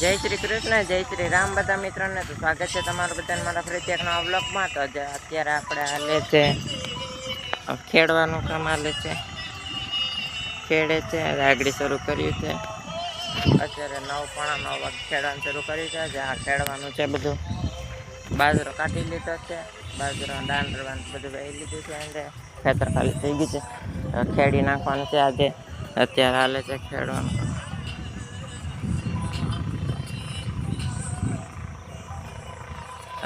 જય શ્રી કૃષ્ણ, જય શ્રી રામ બધા મિત્રોને. તો સ્વાગત છે તમારું બધાને મારા ફરીથી નવા બ્લોગમાં તો આજે અત્યારે આપણે હાલે છે ખેડવાનું કામ હાલે છે. ખેડે છે રાગડી શરૂ કર્યું છે. અત્યારે નવ પોણા નવ વાગે ખેડવાનું શરૂ કર્યું છે. જે આ ખેડવાનું છે બધું. બાજરો કાઢી લીધો છે. બાજરો દાંડરવાનું બધું વહી લીધું છે અને ખેતર ખાલી થઈ ગયું છે. ખેડી નાખવાનું છે આજે. અત્યારે હાલે છે ખેડવાનું.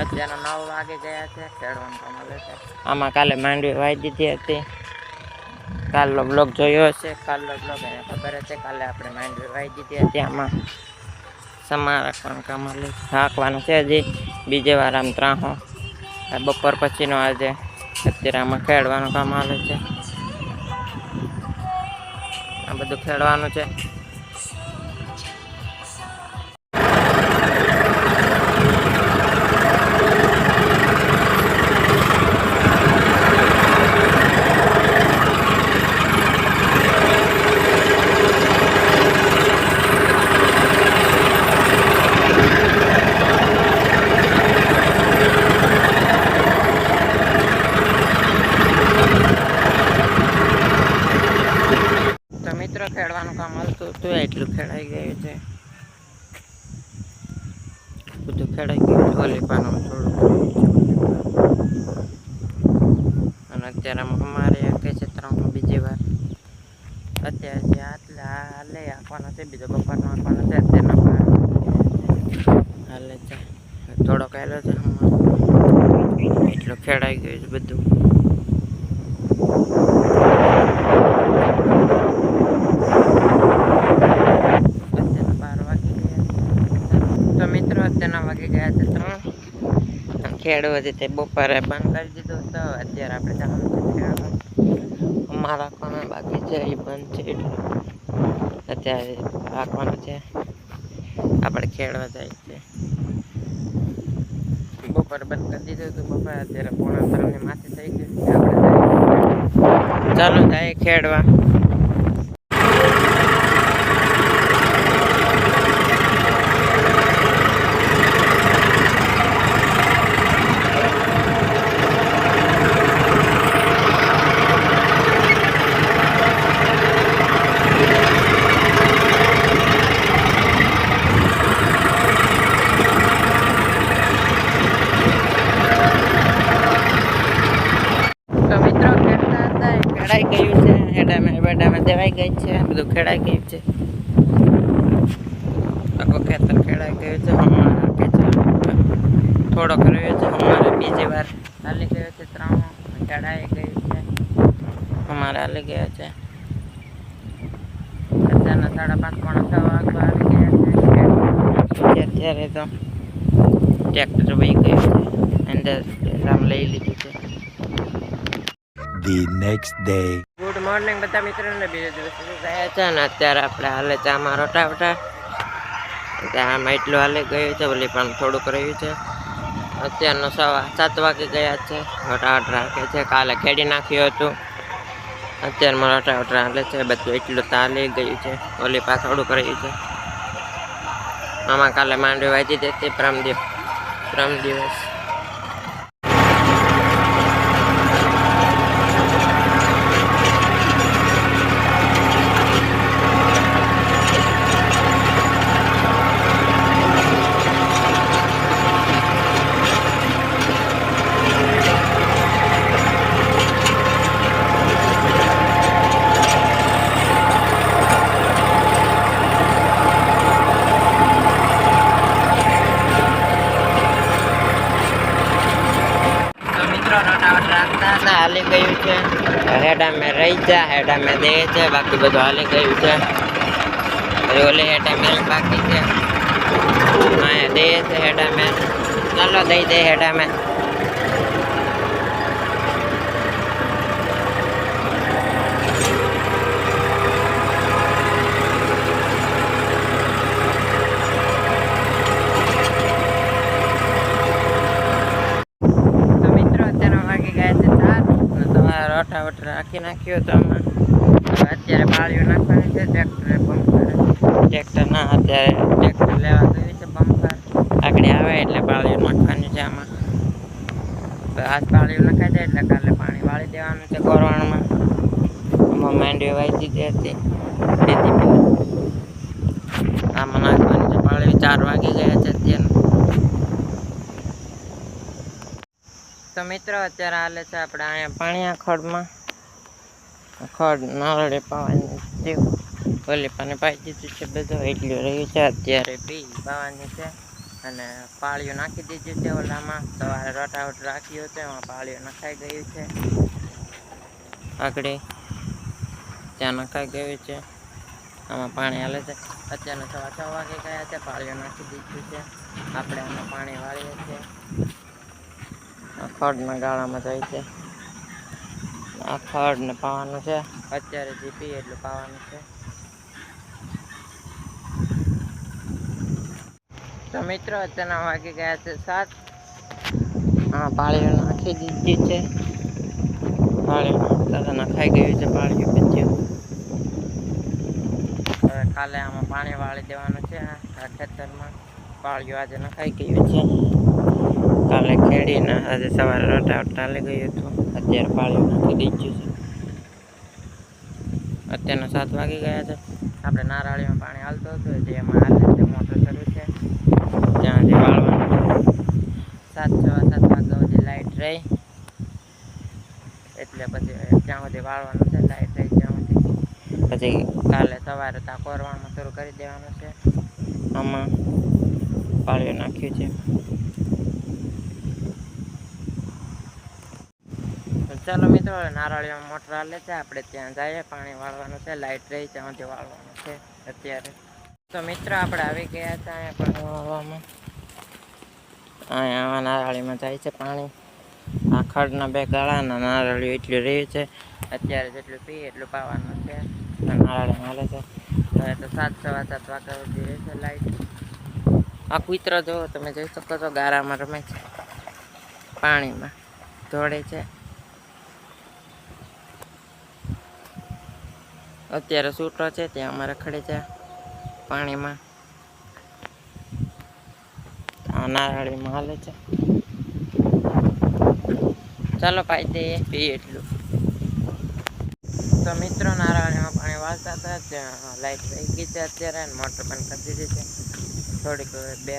કામ. અત્યારે નવ વાગે ગયા છે ખેડવાનું કામ હાલે છે. આમાં કાલે માંડવી વાઈ દીધી હતી. કાલનો બ્લોગ જોયો હશે. કાલનો બ્લોગ એને ખબર હશે કાલે આપણે માંડવી વાઈ દીધી હતી આમાં. સમા રાખવાનું કામ છે. હાંકવાનું છે હજી. બીજે વાર આમ ત્રાહો. બપોર પછીનો આજે અત્યારે આમાં ખેડવાનું કામ આવે છે. આ બધું ખેડવાનું છે તો મિત્રો ખેડવાનું કામ હાલતું હતું એટલું ખેડાઈ ગયું છે બધું ખેડાઈ ગયું છે ઓલી પાનું થોડું અને અત્યારે અમારે આ કે છે ત્રણ બીજી વાર. અત્યારે જે આટલા હાલે આપવાનો છે, બીજો બપોરનો આપવાનો છે, અત્યારનો હાલે છે. થોડો કહેલો છે એટલું ખેડાઈ ગયો છે બધું અત્યારના બાર વાગી ગયા છે. તો મિત્રો અત્યારના વાગી ગયા છે ખેડવું હતી તે બપોરે બંધ કરી દીધું તો અત્યારે આપણે જવાનું છે અમારા પણ બાકી છે, એ બંધ છે એટલે અત્યારે રાખવાનું છે. આપણે ખેડવા જાય છે. બપોરે બંધ કરી દીધું હતું બપોરે અત્યારે પોણા ત્રણની માથે થઈ ગયું આપણે ચાલો, જાય ખેડવા તો મિત્રો ખેડતા હતા એ ખેડાઈ ગયું છે હેડામાં દેવાઈ ગઈ છે બધું ખેડાઈ ગયું છે. આખો ખેતર ખેડાઈ ગયું છે, હમણાં કે છે. થોડોક રહ્યો છે અમારે બીજી વાર હાલી ગયો છે, ત્રણ ખેડાઈ ગયું છે. અમારે હાલી ગયો છે. અત્યારના સાડા પાંચ પોણા છ વાગવા આવી ગયા છે. અત્યારે તો ટ્રેક્ટર વહી ગયું છે, અંદર રામ લઈ લીધું the next day. Good morning બધા મિત્રોને. બીજો દિવસ ગયા છે અને અત્યારે આપણે હાલે ચામાં રોટા વટા આમાં એટલું હાલે ગયું છે, ઓલી પણ થોડુંક રહ્યું છે. અત્યારનો સવા સાત વાગે ગયા છે. રોટા વટા રાખે છે. કાલે ખેડી નાખ્યું હતું. અત્યારમાં રોટા વટા હાલે છે. બધું એટલું તો હાલી ગયું છે. ઓલી પા થોડુંક રહ્યું છે. આમાં કાલે માંડવી વાંચી દેતી પ્રમદિવ પ્રમ દિવસ તો મિત્રો રોટાવટ રાખતા હતા હાલી ગયું છે હેડા મેં રહી જા હેડા મેં દે છે, બાકી બધું હાલી ગયું છે. ઓલી હેડા મેં બાકી છે. હા, દે છે હેડા મેં ચાલો દઈ દે હેડા મેં તો મિત્રો અત્યારે વાગી ગયા છે ચાર અને તમારે રાખી નાખ્યો તો આમાં. અત્યારે પાળીઓ નાખવાની છે, ટ્રેક્ટરે પંપર ટ્રેક્ટર ના, અત્યારે ટ્રેક્ટર લેવા ગયું આવે એટલે પાળીઓ નાખવાની છે આમાં. આજ પાળીઓ નખાઈ જાય એટલે કાલે પાણી વાળી દેવાનું છે કોરવાણમાં આમાં માંડવી વાંચી દીધી હતી. આમાં નાખવાની છે પાળીઓ ચાર વાગી ગયા છે અત્યારે. તો મિત્રો, અત્યારે હાલે છે આપણે અહીંયા પાણીયા ખડમાં ખડ નારળે પાવાની જેવું ઓલી પાને પાઈ દીધું છે બધું. એટલું રહ્યું છે. અત્યારે બી પાવાની છે. અને પાળીઓ નાખી દીધું છે ઓલામાં. સવારે રોટાવટ રાખ્યું હતું એમાં પાળીઓ નખાઈ ગયું છે. આગળ ત્યાં નખાઈ ગયું છે. આમાં પાણી હાલે છે. અત્યારના સવા છ વાગે ગયા છે. પાળીઓ નાખી દીધું છે. આપણે આમાં પાણી વાળીએ છીએ. ખડના ગાળામાં જાય છે. આ ખડ ને પાવાનું છે. અત્યારે જીપી એટલું પાવાનું છે. તો મિત્રો, અત્યારના વાગી ગયા છે સાત. હા, પાળીઓ નાખી દીધી છે. પાળીઓ નખાઈ ગયું છે પાળીઓ પછી. હવે કાલે આમાં પાણી વાળી દેવાનું છે આ ખેતરમાં. પાળીઓ આજે નખાઈ ગયું છે. કાલે ખેડીને આજે સવારે રોટા ચાલી ગયું હતું. અત્યારે પાળ્યું નાખી દીધું છે. અત્યારના સાત વાગી ગયા છે. આપણે નારાળીમાં પાણી હાલતું હતું જે એમાં હાલે છે મોટર શરૂ છે. ત્યાં જે વાળવાનું સાત સવા સાત વાગ્યા સુધી લાઈટ રહી. એટલે પછી ત્યાં સુધી વાળવાનું છે, લાઈટ રહી ત્યાં સુધી. પછી કાલે સવારે ત્યાં કોરવાનું શરૂ કરી દેવાનું છે. આમાં પાળ્યું નાખ્યું છે. ચાલો મિત્રો, હવે મોટર હાલે છે. આપણે ત્યાં જઈએ. પાણી વાળવાનું છે. લાઈટ રહી છે. ત્યાંથી વાળવાનું છે અત્યારે. તો મિત્રો, આપણે આવી ગયા છે અહીંયા પાણી વાળવામાં અહીંયા નારાળીમાં જાય છે પાણી. આ ખડના બે ગાળાના નારાયણી એટલું રહ્યું છે. અત્યારે જેટલું પીએ એટલું પાવાનું છે. નારાયણી હાલે છે. હવે તો સાત સવા સાત વાગ્યા સુધી રહેશે લાઈટ આ કૂતરો જો તમે જોઈ શકો છો ગારામાં રમે છે. પાણીમાં દોડે છે. અત્યારે સૂટો છે, ત્યાં અમારે ખડે છે, પાણીમાં. આ નારાયણીમાં હાલે છે. ચાલો પાઈ દઈએ પીએ એટલું. તો મિત્રો, નારાળીમાં પાણી વાળતા હતા, ત્યાં લાઈટ રહી ગઈ છે અત્યારે મોટર બંધ કરી દીધી છે. થોડીક બે,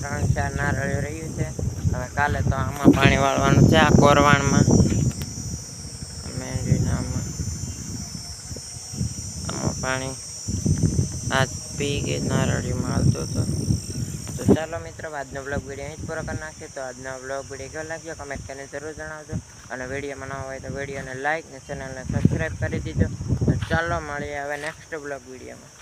ત્રણ, ચાર નારળીઓ રહ્યું છે. હવે કાલે તો આમાં પાણી વાળવાનું છે, આ કોરવાણમાં મેંડીના આમાં આમાં પાણી આજ પી કે નારળીમાં હાલતો હતો. તો ચાલો મિત્રો, આજનો બ્લોગ વીડિયો અહીં જ પૂરો કરી નાખીએ. તો આજનો બ્લોગ વીડિયો કેવો લાગ્યો? કમેન્ટ કરીને જરૂર જણાવજો. અને વિડીયોમાં ન હોય તો વિડીયોને લાઇક ને ચેનલને સબસ્ક્રાઈબ કરી દીજો. ચાલો મળીએ હવે નેક્સ્ટ બ્લોગ વિડીયોમાં